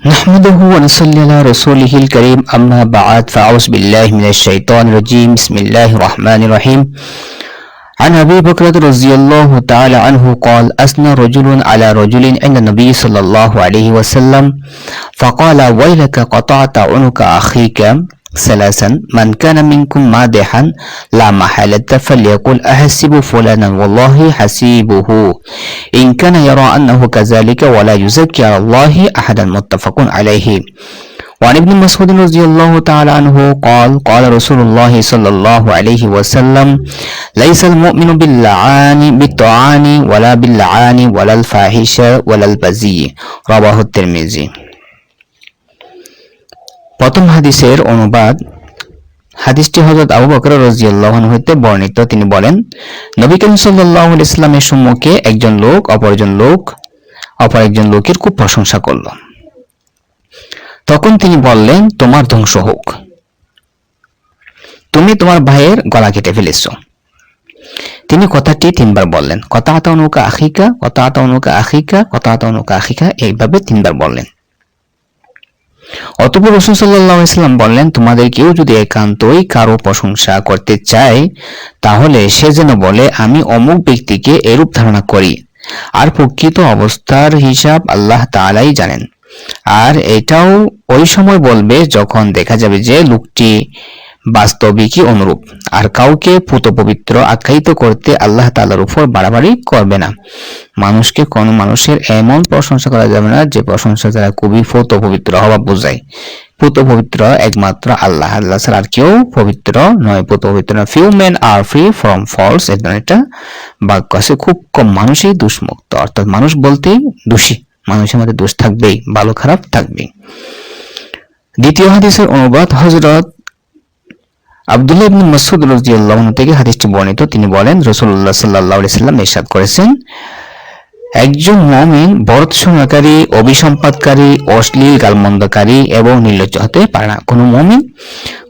نحمده ونصلي على رسوله الكريم. أما بعد فأعوذ بالله من الشيطان الرجيم. بسم الله الرحمن الرحيم. عن أبي بكر رضي الله تعالى عنه قال أثنى رجل على رجل عند النبي صلى الله عليه وسلم فقال ويلك قطعت عنق أخيك؟ ثلاثا من كان منكم مادحا لا محالة فليقل أحسب فلانا والله حسيبه إن كان يرى أنه كذلك ولا يزكي على الله أحدا متفق عليه. وعن ابن مسعود رضي الله تعالى عنه قال قال رسول الله صلى الله عليه وسلم ليس المؤمن باللعان بالطعان ولا باللعان ولا الفاحش ولا البذيء رواه الترمذي. প্রথম হাদিসের অনুবাদ হাদিসটি হজরত আবু বকর রাজিয়াল্লাহ হইতে বর্ণিত। তিনি বলেন, নবী করিম সাল্লাহ ইসলামের সম্মুখে একজন লোক, অপরজন লোক, অপর একজন লোকের খুব প্রশংসা করল। তখন তিনি বললেন, তোমার ধ্বংস হোক। তুমি তোমার ভাইয়ের গলা কেটে ফেলেছ। তিনি কথাটি তিনবার বললেন কথা আতা অনুকা আখিকা কথা আতা অনুকা আখিকা কথা আতা অনুকা আখিকা। এইভাবে তিনবার বললেন। অতপর রসুল সাল্লাম বললেন, তোমাদের কেউ যদি একান্তই কারও প্রশংসা করতে চায়, তাহলে সে যেন বলে, আমি অমুক ব্যক্তিকে এরূপ ধারণা করি। আর প্রকৃত অবস্থার হিসাব আল্লাহ তালাই জানেন। আর এটাও ওই সময় বলবে যখন দেখা যাবে যে লোকটি বাস্তবিকই অনুরূপ। আর কাউকে পুত পবিত্র আখ্যায়িত করতে আল্লাহ তালার উপর বাড়াবাড়ি করবে না। মানুষকে কোনো মানুষের এমন প্রশংসা করা যাবে না যে প্রশংসা দ্বারা খুবই পুত পবিত্র হওয়া বোঝায়। পুত পবিত্র একমাত্র আল্লাহ। আল্লাহ ছাড়া আর কেউ পবিত্র নয়। পুত পবিত্র না। Few men are free from faults এর একটা বাক্য আছে। খুব কম মানুষই দুষ্মুক্ত। অর্থাৎ মানুষ বলতেই দোষী। মানুষের মধ্যে দোষ থাকবেই, ভালো খারাপ থাকবেই। দ্বিতীয় হাদিসের অনুবাদ হজরত আব্দুল্লাহ ইবনে মাসউদ রাদিয়াল্লাহু থেকে হাদিসটি বর্ণিত। তিনি বলেন, রাসূলুল্লাহ সাল্লাল্লাহু আলাইহি সাল্লাম ইরশাদ করেছেন, একজন মুমিন বরৎসনাকারী অভিসম্পাদকারী অশ্লীল, গালমন্দকারী এবং নির্লজ্জ হতে পারে না। কোনো মুমিন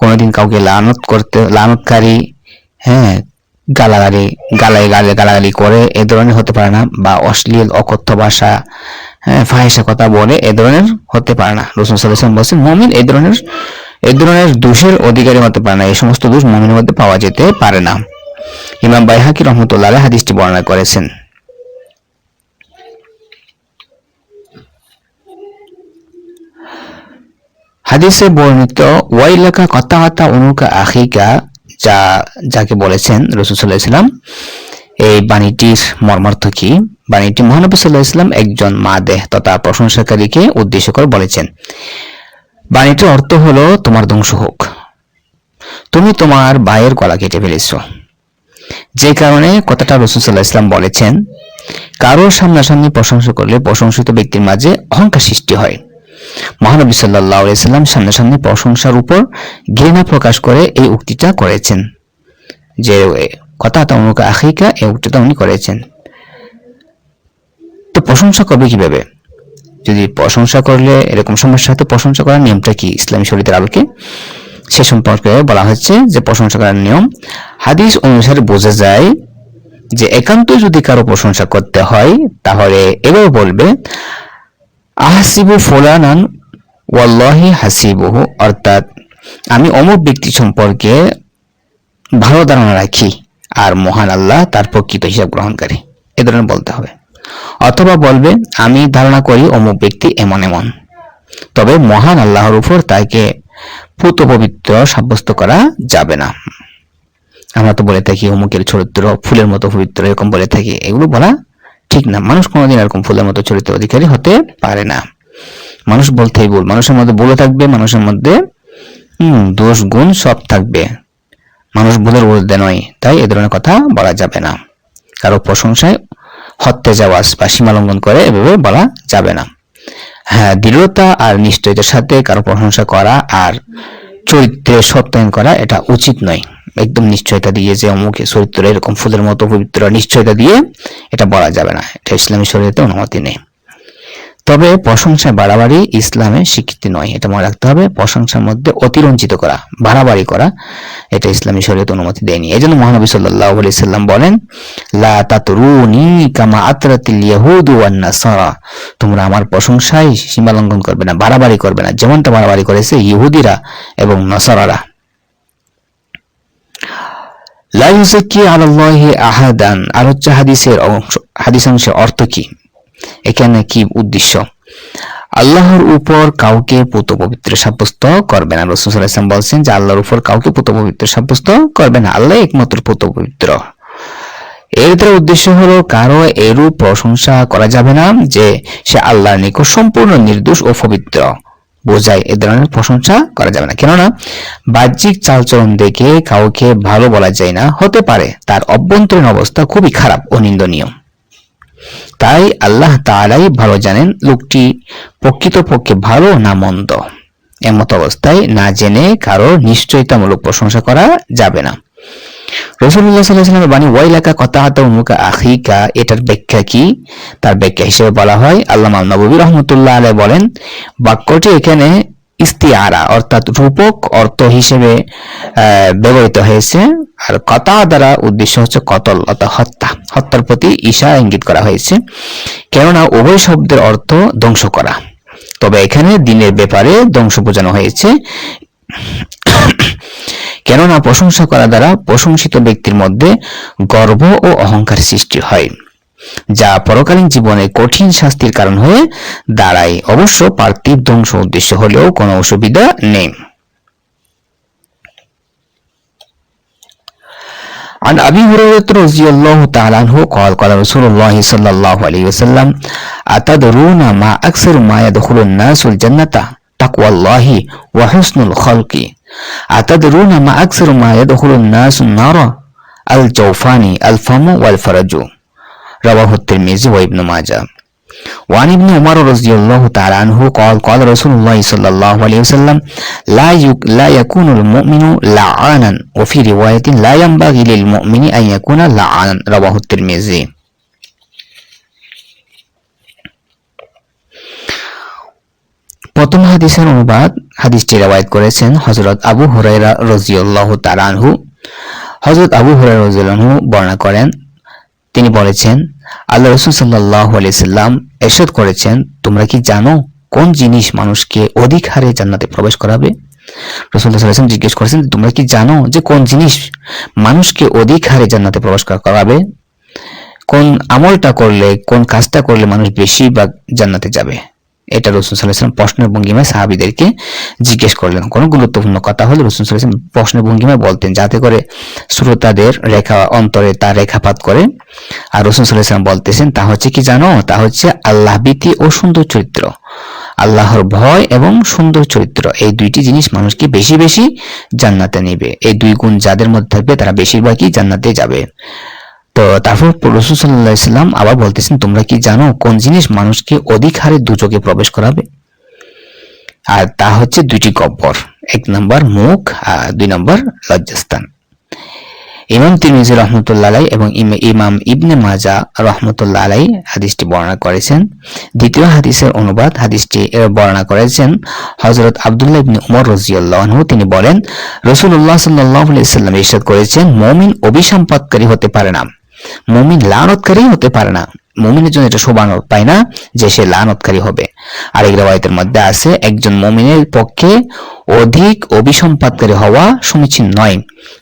কোনোদিন কাউকে লানত করতে, লানতকারী হ্যাঁ গালাগালি গালায় গালে গালাগালি করে এ ধরনের হতে পারে না বা অশ্লীল, অকথ্য ভাষা হ্যাঁ ফাহিসা কথা বলে এ ধরনের হতে পারে না। রসুল সাল্লাম বলছেন, মমিন এই ধরনের এই ধরনের দোষের অধিকারী হতে পারে না, এই সমস্ত দোষ মমিনের মধ্যে পাওয়া যেতে পারে না। ইমাম বাইহাকি রহমতুল্লাহ হাদিসটি বর্ণনা করেছেন। হাদিসে বর্ণিত, ওয়াইলাকা কথা কথা অনুকা আখিকা যা, যাকে বলেছেন রসুল সাল্লাহ ইসলাম এই বাণীটির মর্মার্থ কি? বাণীটি মহানবী সাল্লাহ ইসলাম একজন মা দেহ তথা প্রশংসাকারীকে উদ্দেশ্য করে বলেছেন। বাণীটির অর্থ হলো, তোমার ধ্বংস হোক। তুমি তোমার বায়ের গলা কেটে ফেলেছ। যে কারণে কথাটা রসুল সাল্লাহ ইসলাম বলেছেন কারোর সামনাসামনি প্রশংসা করলে প্রশংসিত ব্যক্তির মাঝে অহংকার সৃষ্টি হয়। মহানবী সাল্লাহ সাল্লাম সামনাসামনি প্রশংসার উপর ঘৃণা প্রকাশ করে এই উক্তিটা করেছেন। যে কথা তমুক আখিকা, এই উক্তিটা উনি করেছেন। তো প্রশংসা করবে কীভাবে? যদি প্রশংসা করলে, এরকম সমস্যা হতে প্রশংসা করার নিয়মটা কি? ইসলামী শরীরের আলোকে সে সম্পর্কে বলা হচ্ছে যে প্রশংসা করার নিয়ম হাদিস অনুসারে বোঝা যায় যে একান্ত যদি কারও প্রশংসা করতে হয়, তাহলে এভাবে বলবে, আহসিবু ফোলানান, ওয়াল্লাহি হাসিবুহু। অর্থাৎ, আমি অমুক ব্যক্তি সম্পর্কে ভালো ধারণা রাখি আর মহান আল্লাহ তার প্রকৃত হিসাব গ্রহণকারী। এ ধরনের বলতে হবে। অথবা বলবে, আমি ধারণা করি অমুক ব্যক্তি এমন এমন। তবে মহান আল্লাহর উপর তাকে পুত পবিত্র সাব্যস্ত করা যাবে না। আমরা তো বলে থাকি, অমুকের চরিত্র ফুলের মতো পবিত্র, এরকম বলে থাকি। এগুলো বলা ঠিক না। মানুষ কোনোদিন এরকম ফুলের মতো চরিত্র অধিকারী হতে পারে না। মানুষ বলতেই ভুল। মানুষের মধ্যে বলে থাকবে, মানুষের মধ্যে দোষ, গুণ সব থাকবে। মানুষ ভুলের ঊর্ধ্বে নয়, তাই এ ধরনের কথা বলা যাবে না। কারও প্রশংসায় হত্যে যাওয়া বা সীমালঙ্ঘন করে এভাবে বলা যাবে না। হ্যাঁ দৃঢ়তা আর নিশ্চয়তার সাথে কারও প্রশংসা করা আর চরিত্রে সত্যায়ন করা এটা উচিত নয়। একদম নিশ্চয়তা দিয়ে যে অমুখে চরিত্র এরকম ফুলের মতো পবিত্র, নিশ্চয়তা দিয়ে এটা বলা যাবে না। এটা ইসলামী শরীয়তে অনুমতি নেই। তবে প্রশংসা বাড়াবাড়ি ইসলামে স্বীকৃতি নয়, এটা মনে রাখতে হবে। প্রশংসার মধ্যে অতিরঞ্চিত করা, বাড়াবাড়ি করা, এটা ইসলামী শরীয়ত অনুমতি দেয়নি। এই জন্য মহানবী সাল্লাহ সাল্লাম বলেন, লা তাতরুনি কামা আতরাতিল ইয়াহুদ ওয়ান নাসারা। তোমরা আমার প্রশংসায় সীমা লঙ্ঘন করবে না, বাড়াবাড়ি করবে না। যেমনটা বাড়াবাড়ি করেছে ইহুদিরা এবং নাসারারা। লা ইউজাক্কি আলাল্লাহি আহাদান। আর হচ্ছে হাদিসের অংশ হাদিস অংশের অর্থ কি? এখানে কি উদ্দেশ্য? আল্লাহর উপর কাউকে পুত পবিত্র সাব্যস্ত করবে না। রসুলাম বলছেন যে, আল্লাহর উপর কাউকে পুত পবিত্র সাব্যস্ত করবে না। আল্লাহ একমাত্র পুত পবিত্র এর দ্বারা উদ্দেশ্য হলো, কারও এরূপ প্রশংসা করা যাবে না যে, সে আল্লাহর নিকট সম্পূর্ণ নির্দোষ ও পবিত্র। বোঝায় এ ধরনের প্রশংসা করা যাবে না। কেননা, বাহ্যিক চালচলন দেখে কাউকে ভালো বলা যায় না। হতে পারে তার অভ্যন্তরীণ অবস্থা খুবই খারাপ ও নিন্দনীয়। তাই আল্লাহ তাআলাই ভালো জানেন লোকটি প্রকৃতপক্ষে ভালো না মন্দ। এমত অবস্থায় না জেনে কারও নিশ্চয়তামূলক প্রশংসা করা যাবে না। রসুল্লাহ সাল্লাহামের বাণী, ওয়াইলাকা কথা হাতা উমুকা আখিকা এটার ব্যাখ্যা কি? তার ব্যাখ্যা হিসেবে বলা হয় আল্লাহ নবী রহমতুল্লাহ আলাই বলেন, বাক্যটি এখানে ইস্তিয়ারা, অর্থাৎ রূপক অর্থ হিসেবে ব্যবহৃত হয়েছে। আর কথা দ্বারা উদ্দেশ্য হচ্ছে কতল, অর্থাৎ হত্যা। হত্যার প্রতি ঈশা ইঙ্গিত করা হয়েছে। কেননা উভয় শব্দের অর্থ ধ্বংস করা। তবে এখানে দিনের ব্যাপারে ধ্বংস বোঝানো হয়েছে। কেননা প্রশংসা করা দ্বারা প্রশংসিত ব্যক্তির মধ্যে গর্ব ও অহংকার সৃষ্টি হয়। যা পরকালীন জীবনে কঠিন শাস্তির কারণ হয়ে দাঁড়ায় অবশ্য পার্থিব ধ্বংস উদ্দেশ্য হলেও কোনো অসুবিধা নেই عن أبي هريرة رضي الله تعالى عنه قال قال رسول الله صلى الله عليه وسلم أتدرون ما أكثر ما يدخل الناس الجنة تقوى الله وحسن الخلق أتدرون ما أكثر ما يدخل الناس النار الجوفان الفم والفرج رواه الترمذي وابن ماجه وعن ابن عمر رضي الله تعالى عنه قال قال رسول الله صلى الله عليه وسلم لا لا يكون المؤمن لعانا وفي رواية لا ينبغي للمؤمن أن يكون لعانا رواه الترمذي প্রথম হাদিসের অনুবাদ হাদিসটি রেওয়ায়ত করেছেন হযরত আবু হুরায়রা রাদিয়াল্লাহু তাআলা আনহু হযরত আবু হুরায়রা রাদিয়াল্লাহু বর্ণনা করেন তিনি বলেছেন, আল্লাহ রসুল সাল্লাহ আলাইসাল্লাম এরশাদ করেছেন, তোমরা কি জানো কোন জিনিস মানুষকে অধিক হারে জান্নাতে প্রবেশ করাবে? রসুল্লাহাম জিজ্ঞেস করেছেন, তোমরা কি জানো যে কোন জিনিস মানুষকে অধিক হারে জান্নাতে প্রবেশ করাবে? কোন আমলটা করলে, কোন কাজটা করলে মানুষ বেশি বা জান্নাতে যাবে? এটা রসুল সাল্লাহাম প্রশ্নের ভঙ্গিমায় সাহাবিদেরকে জিজ্ঞেস করলেন। কোনো গুরুত্বপূর্ণ কথা হলে রসুল সাল্লাহাম প্রশ্নের ভঙ্গিমায় বলতেন, যাতে করে শ্রোতাদের রেখা অন্তরে তা রেখাপাত করে। আর রসুল সাল্লাহাম বলতেছেন, তা হচ্ছে কি জানো? তা হচ্ছে আল্লাহ ভীতি ও সুন্দর চরিত্র। আল্লাহর ভয় এবং সুন্দর চরিত্র। এই দুইটি জিনিস মানুষকে বেশি বেশি জান্নাতে নেবে। এই দুই গুণ যাদের মধ্যে থাকবে তারা বেশিরভাগই জান্নাতে যাবে। তো তারপর রসুল সাল্লাহ আবার বলতেছেন, তোমরা কি জানো কোন জিনিস মানুষকে অধিক হারে দুচোখে প্রবেশ করাবে? আর তা হচ্ছে দুইটি গব্বর এক নম্বর মুখ আর দুই নম্বর লজ্জাস্থান। ইমাম তিরমিজি রহমতুল্লাহ আলাই এবং ইমাম ইবনে মাজা রহমতুল্লাহ আলাই হাদিসটি বর্ণনা করেছেন। দ্বিতীয় হাদিসের অনুবাদ হাদিসটি বর্ণনা করেছেন হজরত আবদুল্লাহ ইবনে উমর রাজিয়াল্লাহ তিনি বলেন রসুল্লাহ সাল্লাহ সাল্লাম ইরশাদ করেছেন, মমিন অভিসম্পাদকারী হতে পারে না। মুমিন লানতকারী হতে পারে না। মুমিনের জন্য এটা শোভা পায় না যে সে লানতকারী হবে। আরেক রেওয়ায়তের মধ্যে আছে, একজন মুমিনের পক্ষে অধিক অভিসম্পাদকারী হওয়া সমীচীন নয়।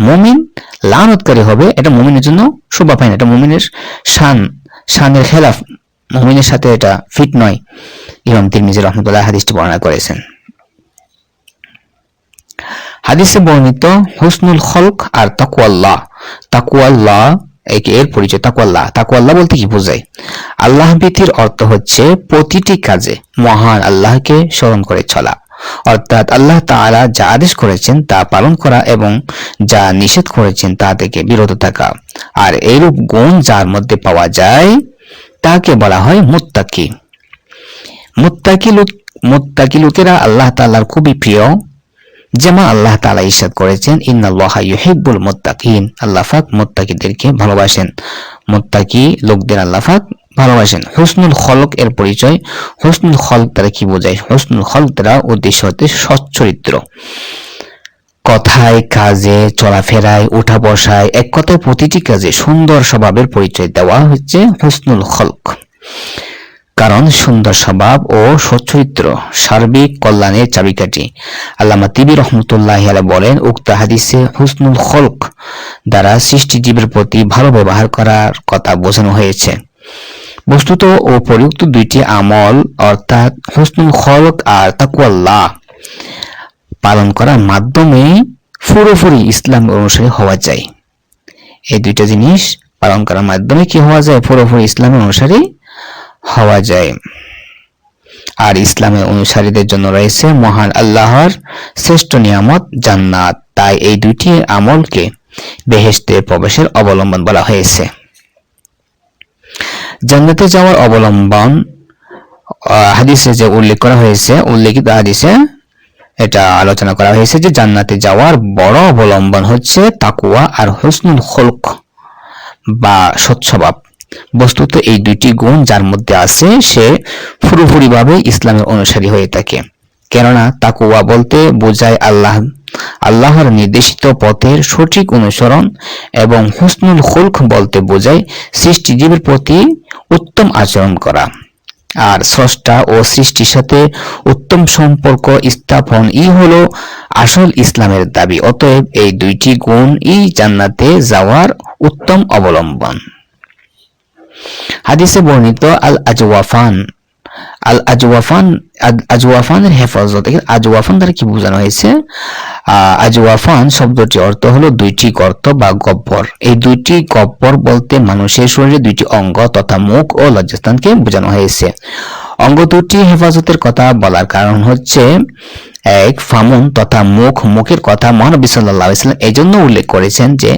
মুমিন লানতকারী হবে, এটা মুমিনের জন্য শোভা পায় না। এটা মুমিনের শান, শানের খেলাফ। মুমিনের সাথে এটা ফিট নয়। ইমাম তিরমিজি রহমতুল্লাহ হাদিসটি বর্ণনা করেছেন। হাদিসে বর্ণিত, হুসনুল খলক আর তাকুয়াল্লাহ। তাকুয়াল্লাহ এর পরিচয় তাকুয়াল্লাহ। তাকুয়াল্লাহ বলতে কি বোঝায়? আল্লাহ ভীতির অর্থ হচ্ছে প্রতিটি কাজে মহান আল্লাহকে স্মরণ করে চলা। অর্থাৎ আল্লাহ তাআলা যা আদেশ করেছেন তা পালন করা এবং যা নিষেধ করেছেন তা থেকে বিরত থাকা। আর এইরূপ গুণ যার মধ্যে পাওয়া যায়, তাকে বলা হয় মুত্তাকি। মুত্তাকি লোক মুত্তাকি লোকেরা আল্লাহ তাআলার খুবই প্রিয়। যেমন আল্লাহ তালা ইসাদ করেছেন, ইন্নাল্লাহা ইউহিব্বুল মুত্তাকিন। আল্লাহ পাক মুত্তাকিদেরকে ভালোবাসেন। মোত্তাকি লোকদের আল্লাহ পাক ভালোবাসেন। হুসনুল খলক এর পরিচয়, হুসনুল খলক দ্বারা কি বোঝায়? হুসনুল খলক দ্বারা উদ্দেশ্য হতে সচ্চরিত্র। কথায়, কাজে, চলাফেরায় উঠা বসায় এক কথায় প্রতিটি কাজে সুন্দর স্বভাবের পরিচয় দেওয়া হচ্ছে হুসনুল খলক। কারণ সুন্দর স্বভাব ও সচ্চরিত্র সার্বিক কল্যাণের চাবিকাঠি। আল্লামা তিবি রহমতুল্লাহ বলেন, উক্ত হাদিসে হুসনুল খলক দ্বারা সৃষ্টিজীবের প্রতি ভালো ব্যবহার করার কথা বোঝানো হয়েছে। বস্তুত ও প্রযুক্ত দুইটি আমল, অর্থাৎ হুসনুল খলক আর তাকুয়াল্লাহ, পালন করার মাধ্যমে পুরোপুরি ইসলাম অনুসারী হওয়া যায়। এই দুইটা জিনিস পালন করার মাধ্যমে কি হওয়া যায়? পুরোপুরি ইসলামের অনুসারী হওয়া যায়। আর ইসলামের অনুসারীদের জন্য রয়েছে মহান আল্লাহর শ্রেষ্ঠ নিয়ামত জান্নাত। তাই এই দুইটি আমলকে বেহেশতে প্রবেশের অবলম্বন বলা হয়েছে। জান্নাতে যাওয়ার অবলম্বন হাদিসে যে উল্লেখ করা হয়েছে, উল্লেখিত হাদিসে এটা আলোচনা করা হয়েছে যে জান্নাতে যাওয়ার বড় অবলম্বন হচ্ছে তাকুয়া আর হুসনুল খলক বা সৎস্বভাব বস্তুত এই দুইটি গুণ যার মধ্যে আছে, সে পুরোপুরিভাবে ইসলামের অনুসারী হয়ে থাকে। কেননা তাকুয়া বলতে বোঝায় আল্লাহ, আল্লাহর নির্দেশিত পথের সঠিক অনুসরণ এবং হুসনুল খুলক বলতে বোঝায় সৃষ্টিজীবীর প্রতি উত্তম আচরণ করা। আর স্রষ্টা ও সৃষ্টির সাথে উত্তম সম্পর্ক স্থাপন, ই হলো আসল ইসলামের দাবি। অতএব এই দুইটি গুণ ই জান্নাতে যাওয়ার উত্তম অবলম্বন। হাদিসে বর্ণিত আল আজওয়াফান আল আজওয়াফান আজওয়াফানের হেফাজত আজওয়াফান দ্বারা কি বোঝানো হয়েছে? আজওয়াফান শব্দটি অর্থ হলো দুইটি গর্ত বা গব্বর। এই দুইটি গব্বর বলতে মানুষের শরীরে দুইটি অঙ্গ তথা মুখ ও লজ্জাস্থানকে বোঝানো হয়েছে। অঙ্গ দুটি হেফাজতের কথা বলার কারণ হচ্ছে, এক, ফামুন তথা মুখ, মুখের কথা মহানবী সাল্লাহ ইসলাম এই জন্য উল্লেখ করেছেন যে,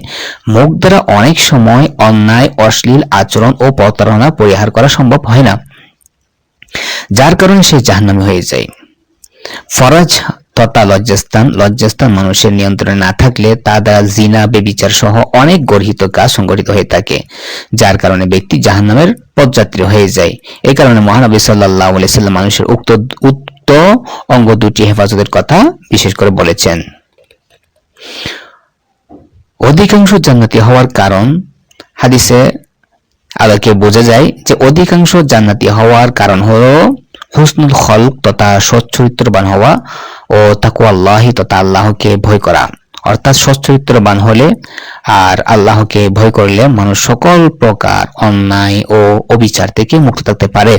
মুখ দ্বারা অনেক সময় অন্যায়, অশ্লীল আচরণ ও প্রতারণা পরিহার করা সম্ভব হয় না, যার কারণে সে জাহান্নামী হয়ে যায়। ফরজ তথা লজ্জাস্থান লজ্জাস্থান মানুষের নিয়ন্ত্রণে না থাকলে তা দ্বারা জিনা, বেবিচার সহ অনেক গর্হিত কাজ সংগঠিত হয়ে থাকে, যার কারণে ব্যক্তি জাহান্নামের পদযাত্রী হয়ে যায়। এই কারণে মহানবী সাল্লাহ সাল্লাম মানুষের উক্ত উক্ত অঙ্গ দুটি হেফাজতের কথা বিশেষ করে বলেছেন। অধিকাংশ জান্নাতি হওয়ার কারণ হাদিসে আলোকে বোঝা যায় যে অধিকাংশ জান্নাতি হওয়ার কারণ হলো হুসনুল খলক তথা সচ্চরিত্রবান হওয়া ও তাকুয়াল্লাহি তথা আল্লাহকে ভয় করা। অর্থাৎ সচ্চরিত্রবান হলে আর আল্লাহকে ভয় করলে মানুষ সকল প্রকার অন্যায় ও অবিচার থেকে মুক্ত থাকতে পারে।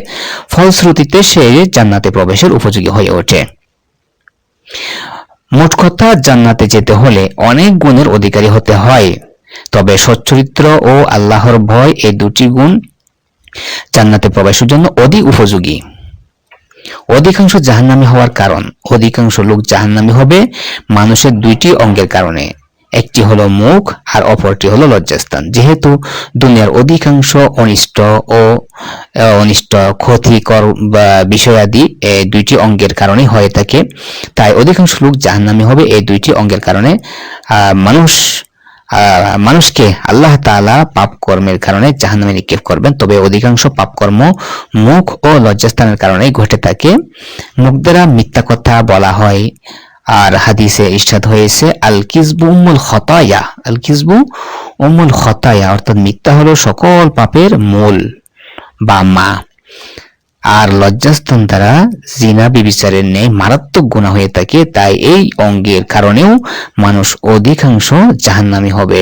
ফলশ্রুতিতে সে জান্নাতে প্রবেশের উপযোগী হয়ে ওঠে। মোট কথা, জান্নাতে যেতে হলে অনেক গুণের অধিকারী হতে হয়। তবে সচ্চরিত্র ও আল্লাহর ভয় এই দুটি গুণ জান্নাতে প্রবেশের জন্য অধিক উপযোগী। অধিকাংশ জাহান্নামী হওয়ার কারণ, অধিকাংশ লোক জাহান্নামী হবে মানুষের দুইটি অঙ্গের কারণে। একটি হলো মুখ, আর অপরটি হলো লজ্জাস্থান। যেহেতু দুনিয়ার অধিকাংশ অনিষ্ট ও অনিষ্ট, ক্ষতিকর, বা বিষয়াদি এই দুইটি অঙ্গের কারণে হয়ে থাকে। তাই অধিকাংশ লোক জাহান্নামী হবে এই দুইটি অঙ্গের কারণে। মানুষ মানুষকে আল্লাহ তালা পাপ কর্মের কারণে জাহান্নামে নিক্ষেপ করবেন। তবে অধিকাংশ পাপ কর্ম মুখ ও লজ্জাস্থানের কারণে ঘটে থাকে। মুখ দ্বারা মিথ্যা কথা বলা হয়। আর হাদিসে ইস্টাদ হয়েছে আল কিসবু উম্মুল খতায়া। আল কিসবু উম্মুল খতায়া অর্থাৎ মিথ্যা হলো সকল পাপের মূল বা মা। আর লজ্জাস্থান দ্বারা জিনা বিবিচারের ন্যায় মারাত্মক গুণা হয়ে থাকে, তাই এই অঙ্গের কারণেও মানুষ অধিকাংশ জাহান্নামী হবে।